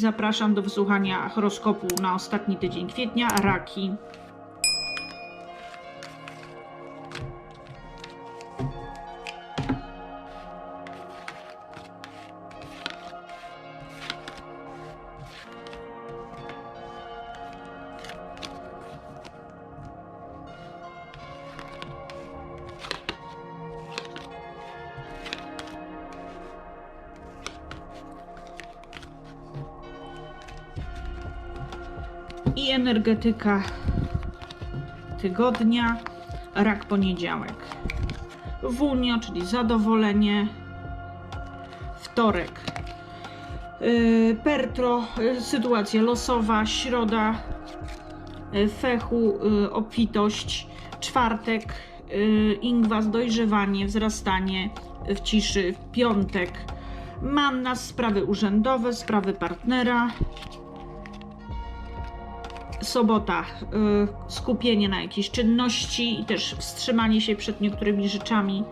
Zapraszam do wysłuchania horoskopu na ostatni tydzień kwietnia. Raki. I energetyka tygodnia, rak poniedziałek. Wunio, czyli zadowolenie, wtorek. Yy, Pertro, yy, sytuacja losowa, środa, yy, fechu, obfitość, czwartek, ingwas, dojrzewanie, wzrastanie w ciszy, piątek, manna, sprawy urzędowe, sprawy partnera, sobota y, skupienie na jakiejś czynności i też wstrzymanie się przed niektórymi rzeczami,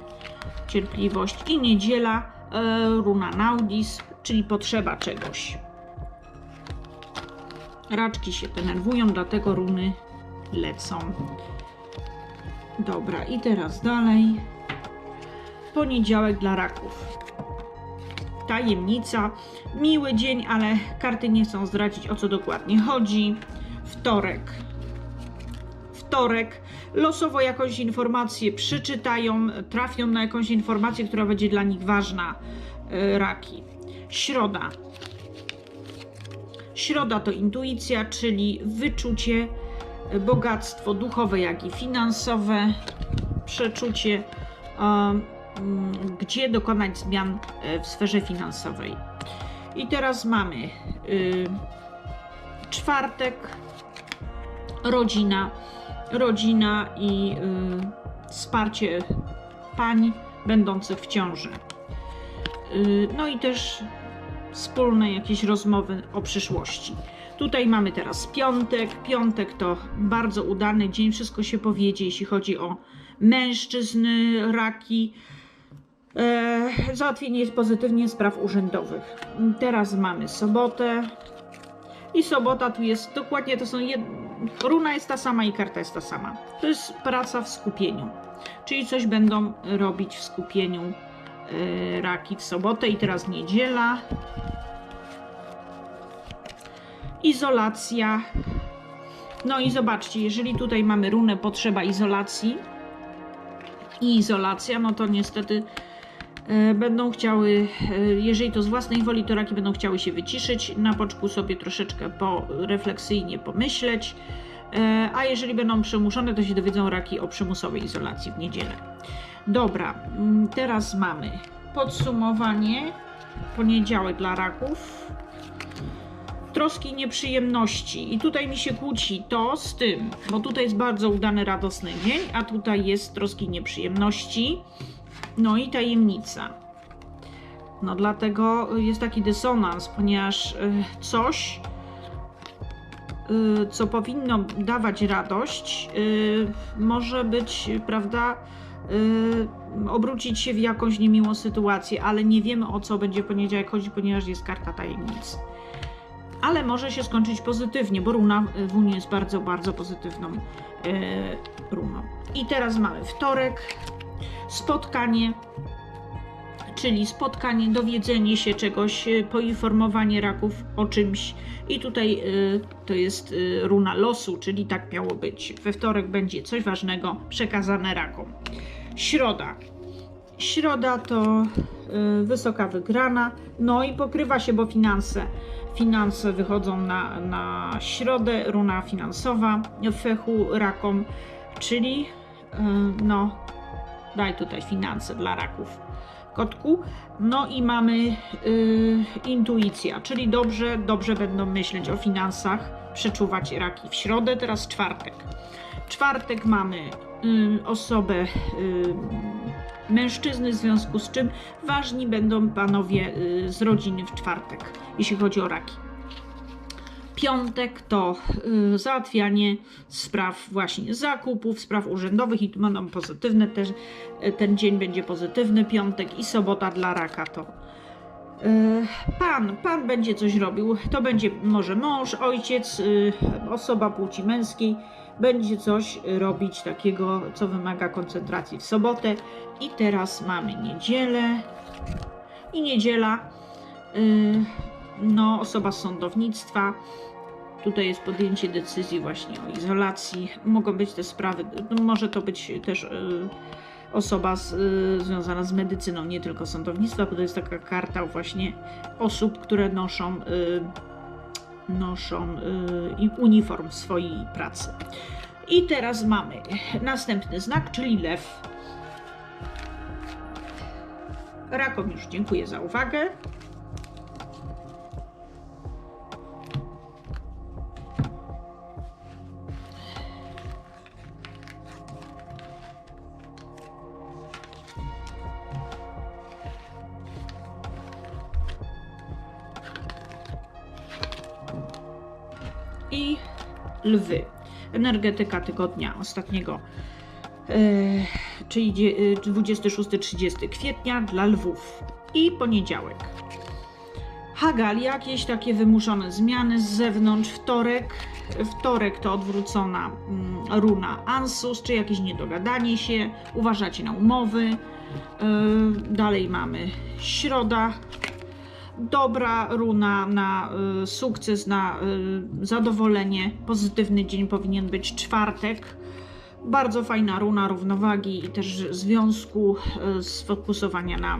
cierpliwość i niedziela y, runa naudis, czyli potrzeba czegoś. Raczki się denerwują, dlatego runy lecą. Dobra, i teraz dalej. Poniedziałek dla raków. Tajemnica. Miły dzień, ale karty nie chcą zdradzić o co dokładnie chodzi wtorek. Wtorek. Losowo jakąś informację przeczytają, trafią na jakąś informację, która będzie dla nich ważna. Yy, Raki. Środa. Środa to intuicja, czyli wyczucie, y, bogactwo duchowe, jak i finansowe, przeczucie, mm, gdzie dokonać zmian w sferze finansowej. I teraz mamy y, czwartek, rodzina, rodzina i y, wsparcie pań będących w ciąży. Y, no i też wspólne jakieś rozmowy o przyszłości. Tutaj mamy teraz piątek. Piątek to bardzo udany dzień, wszystko się powiedzie, jeśli chodzi o mężczyzn, raki. E, załatwienie pozytywnie spraw urzędowych. Teraz mamy sobotę. I sobota tu jest dokładnie to są jed... runa jest ta sama i karta jest ta sama. To jest praca w skupieniu. Czyli coś będą robić w skupieniu e, raki w sobotę i teraz niedziela. Izolacja. No i zobaczcie, jeżeli tutaj mamy runę potrzeba izolacji i izolacja, no to niestety będą chciały, e, jeżeli to z własnej woli, to raki będą chciały się wyciszyć, na poczku sobie troszeczkę po, refleksyjnie pomyśleć, e, a jeżeli będą przymuszone, to się dowiedzą raki o przymusowej izolacji w niedzielę. Dobra, mm, teraz mamy podsumowanie. Poniedziałek dla raków. Troski i nieprzyjemności. I tutaj mi się kłóci to z tym, bo tutaj jest bardzo udany, radosny dzień, a tutaj jest troski i nieprzyjemności. No i tajemnica. No dlatego jest taki dysonans, ponieważ y, coś, y, co powinno dawać radość, y, może być, prawda, obrócić się w jakąś niemiłą sytuację, ale nie wiemy o co będzie poniedziałek chodzi, ponieważ jest karta tajemnicy. Ale może się skończyć pozytywnie, bo runa w Unii jest bardzo, bardzo pozytywną runą. I teraz mamy wtorek, spotkanie, czyli spotkanie, dowiedzenie się czegoś, y, poinformowanie raków o czymś. I tutaj y, to jest y, runa losu, czyli tak miało być. We wtorek będzie coś ważnego przekazane rakom. Środa. Środa to wysoka wygrana, no i pokrywa się, bo finanse. Finanse wychodzą na, na środę, runa finansowa, fechu rakom, czyli no, daj tutaj finanse dla raków kotku. No i mamy y, intuicja, czyli dobrze, dobrze będą myśleć o finansach, przeczuwać raki w środę, teraz czwartek. Czwartek mamy y, osobę y, mężczyzny, w związku z czym ważni będą panowie y, z rodziny w czwartek, jeśli chodzi o raki. Piątek to y, załatwianie spraw właśnie zakupów, spraw urzędowych i tu będą pozytywne też. y, Ten dzień będzie pozytywny piątek i sobota dla raka to E, Pan, pan będzie coś robił. To będzie może mąż, ojciec, y, osoba płci męskiej. Będzie coś robić takiego, co wymaga koncentracji w sobotę. I teraz mamy niedzielę. I niedziela, y, no, osoba z sądownictwa. Tutaj jest podjęcie decyzji właśnie o izolacji. Mogą być te sprawy, no, może to być też y, osoba z, y, związana z medycyną, nie tylko sądownictwa, bo to jest taka karta właśnie osób, które noszą, y, noszą uniform swojej pracy. I teraz mamy następny znak, czyli lew. Rakom już dziękuję za uwagę. I lwy. Energetyka tygodnia ostatniego, e, czyli dzie- e, 26-30 kwietnia dla lwów i poniedziałek. Hagal, jakieś takie wymuszone zmiany z zewnątrz, wtorek. Wtorek to odwrócona mm, runa Ansus, czy jakieś niedogadanie się, uważacie na umowy. E, Dalej mamy środa, dobra runa na y, sukces, na y, zadowolenie. Pozytywny dzień powinien być czwartek. Bardzo fajna runa równowagi i też związku, y, sfokusowania na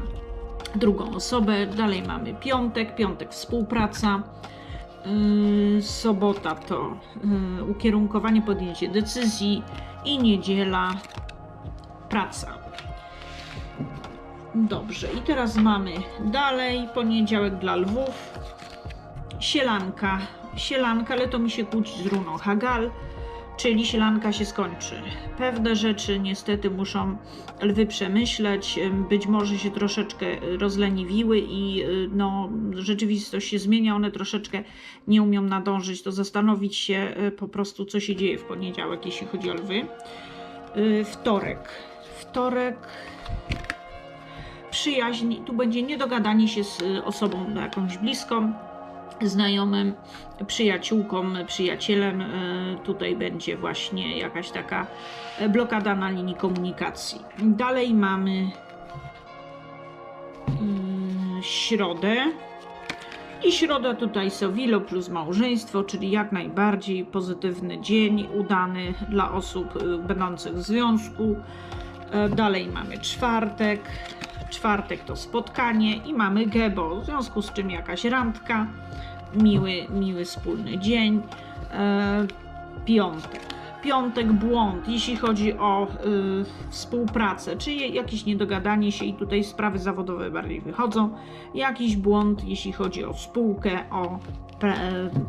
drugą osobę. Dalej mamy piątek, piątek współpraca. Y, sobota to y, ukierunkowanie, podjęcie decyzji i niedziela praca. Dobrze, i teraz mamy dalej poniedziałek dla lwów. Sielanka. Sielanka, ale to mi się kłóci z runą Hagal, czyli sielanka się skończy. Pewne rzeczy niestety muszą lwy przemyśleć, być może się troszeczkę rozleniwiły i y, no, rzeczywistość się zmienia, one troszeczkę nie umią nadążyć, to zastanowić się y, po prostu, co się dzieje w poniedziałek, jeśli chodzi o lwy. Y, Wtorek. Wtorek przyjaźń, tu będzie niedogadanie się z y, osobą jakąś bliską, znajomym, przyjaciółką, przyjacielem. y, Tutaj będzie właśnie jakaś taka e, blokada na linii komunikacji. Dalej mamy y, środę. I środa tutaj Sowilo plus małżeństwo, czyli jak najbardziej pozytywny dzień, udany dla osób będących w związku. E, Dalej mamy czwartek. Czwartek to spotkanie i mamy gebo, w związku z czym jakaś randka, miły, miły wspólny dzień. E, piątek. Piątek błąd, jeśli chodzi o y, współpracę, czy je- jakieś niedogadanie się, i tutaj sprawy zawodowe bardziej wychodzą. Jakiś błąd, jeśli chodzi o spółkę, o pre,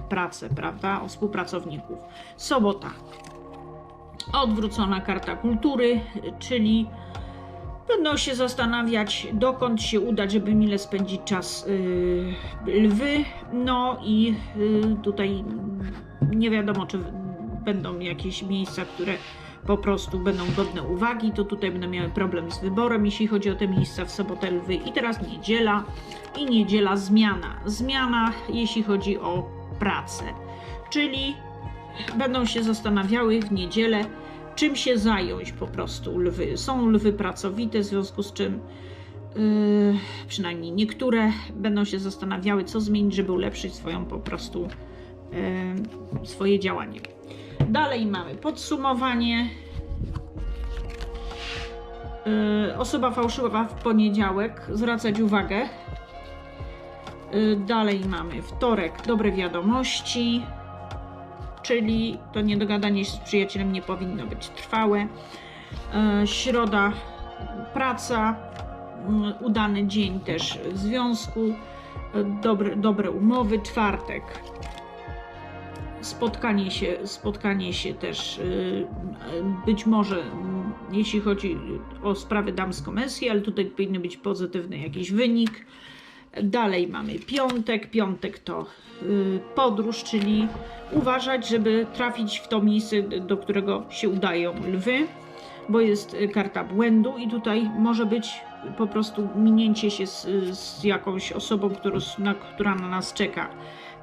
pracę, prawda, o współpracowników. Sobota. Odwrócona karta kultury, czyli Będą się zastanawiać, dokąd się udać, żeby mile spędzić czas yy, lwy. No i yy, tutaj nie wiadomo, czy będą jakieś miejsca, które po prostu będą godne uwagi, to tutaj będą miały problem z wyborem, jeśli chodzi o te miejsca w sobotę lwy. I teraz niedziela i niedziela zmiana. Zmiana, jeśli chodzi o pracę. Czyli będą się zastanawiały w niedzielę, czym się zająć po prostu lwy. Są lwy pracowite, w związku z czym yy, przynajmniej niektóre będą się zastanawiały, co zmienić, żeby ulepszyć swoją po prostu yy, swoje działanie. Dalej mamy podsumowanie. Yy, osoba fałszywa w poniedziałek, zwracać uwagę. Yy, dalej mamy wtorek, dobre wiadomości czyli to niedogadanie się z przyjacielem nie powinno być trwałe. E, Środa praca, mm, udany dzień też w związku, e, dobre, dobre umowy. Czwartek spotkanie się, spotkanie się też y, być może mm, jeśli chodzi o sprawy damsko-męskie, ale tutaj powinien być pozytywny jakiś wynik. Dalej mamy piątek. Piątek to y, podróż, czyli uważać, żeby trafić w to miejsce, do którego się udają lwy, bo jest y, karta błędu i tutaj może być po prostu minięcie się z, z jakąś osobą, którą, na, która na nas czeka,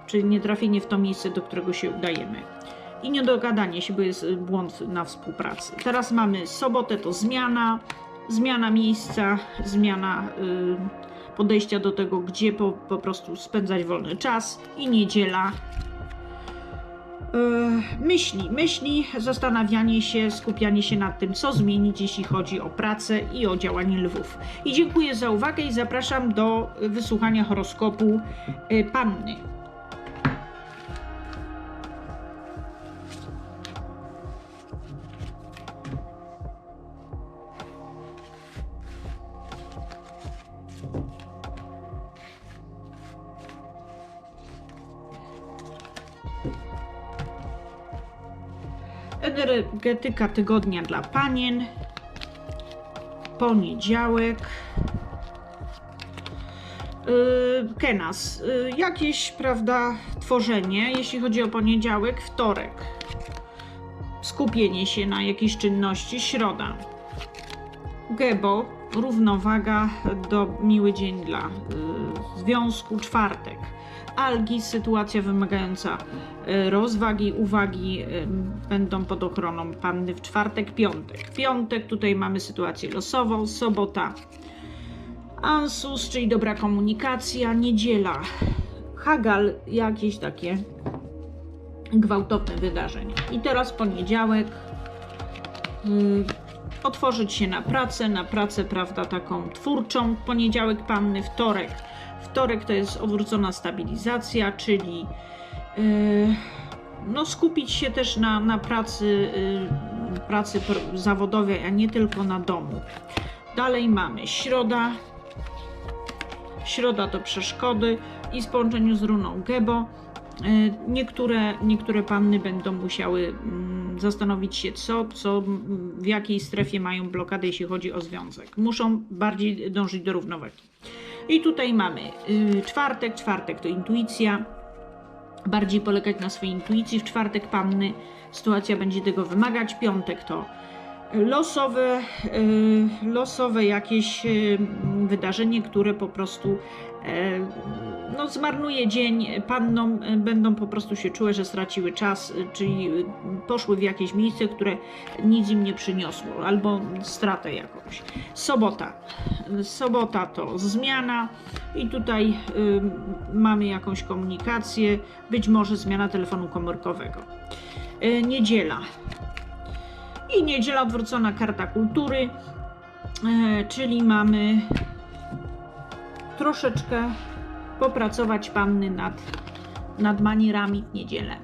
czyli nie trafienie w to miejsce, do którego się udajemy. I niedogadanie się, bo jest y, błąd na współpracy. Teraz mamy sobotę, to zmiana, zmiana miejsca, zmiana podejścia do tego, gdzie po, po prostu spędzać wolny czas i niedziela. Y, myśli, myśli, zastanawianie się, skupianie się nad tym, co zmienić, jeśli chodzi o pracę i o działanie lwów. I dziękuję za uwagę i zapraszam do wysłuchania horoskopu y, panny. Energetyka tygodnia dla panien. Poniedziałek. Yy, Kenas. Yy, jakieś, prawda, tworzenie, jeśli chodzi o poniedziałek, wtorek. Skupienie się na jakiejś czynności, środa. Gebo, równowaga, do miły dzień dla yy, związku, czwartek. Algi, sytuacja wymagająca y, rozwagi, uwagi będą pod ochroną panny w czwartek, piątek. Piątek, tutaj mamy sytuację losową, sobota. Ansus, czyli dobra komunikacja, niedziela. Hagal, jakieś takie gwałtowne wydarzenia. I teraz poniedziałek. y, Otworzyć się na pracę, na pracę, prawda, taką twórczą. Poniedziałek panny, wtorek. Wtorek to jest odwrócona stabilizacja, czyli yy, no, skupić się też na, na pracy, yy, pracy pr- zawodowej, a nie tylko na domu. Dalej mamy środa. Środa to przeszkody i w połączeniu z runą Gebo. yy, Niektóre, niektóre panny będą musiały mm, zastanowić się, co, co, w jakiej strefie mają blokadę, jeśli chodzi o związek. Muszą bardziej dążyć do równowagi. I tutaj mamy y, czwartek. Czwartek to intuicja. Bardziej polegać na swojej intuicji. W czwartek panny sytuacja będzie tego wymagać. Piątek to losowe, y, losowe jakieś y, wydarzenie, które po prostu e, no, zmarnuje dzień. Będą po prostu się czuły, że straciły czas, y, czyli y, poszły w jakieś miejsce, które nic im nie przyniosło, albo stratę jakąś. Sobota. Sobota to zmiana i tutaj y, mamy jakąś komunikację, być może zmiana telefonu komórkowego. Y, niedziela. I niedziela odwrócona karta kultury, y, czyli mamy troszeczkę popracować panny nad, nad manierami w niedzielę.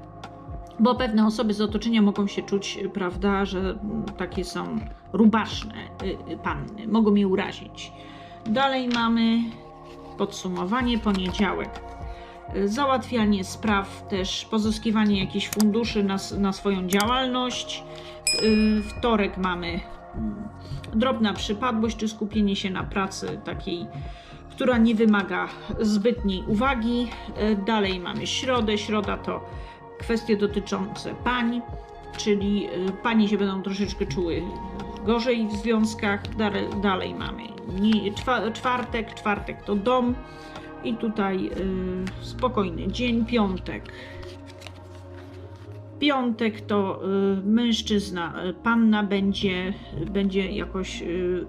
Bo pewne osoby z otoczenia mogą się czuć, prawda, że takie są rubaszne y, y, panny, mogą je urazić. Dalej mamy podsumowanie, poniedziałek. Y, Załatwianie spraw, też pozyskiwanie jakichś funduszy na, na swoją działalność. Y, Wtorek mamy mm, drobna przypadłość, czy skupienie się na pracy takiej, która nie wymaga zbytniej uwagi. Y, Dalej mamy środę. Środa to kwestie dotyczące pań, czyli y, panie się będą troszeczkę czuły gorzej w związkach. Dalej, mamy czwartek, czwartek to dom i tutaj spokojny dzień, piątek. Piątek to y, mężczyzna, y, panna będzie, będzie jakoś y,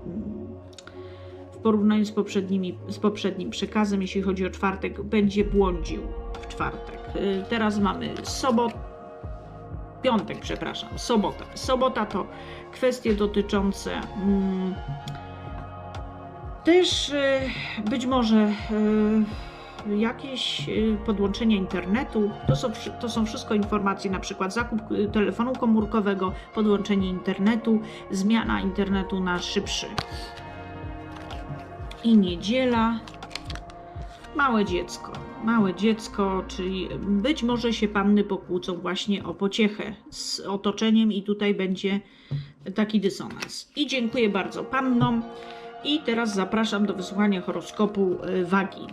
w porównaniu z, poprzednimi, z poprzednim przekazem, jeśli chodzi o czwartek, będzie błądził w czwartek. Teraz mamy sobot, piątek, przepraszam, sobota. Sobota to kwestie dotyczące mm, też być może jakieś y, podłączenia internetu. To są, to są wszystko informacje, na przykład zakup y, telefonu komórkowego, podłączenie internetu, zmiana internetu na szybszy. I niedziela. Małe dziecko. Małe dziecko, czyli być może się panny pokłócą właśnie o pociechę z otoczeniem, i tutaj będzie taki dysonans. I dziękuję bardzo pannom. I teraz zapraszam do wysłuchania horoskopu y, wagi.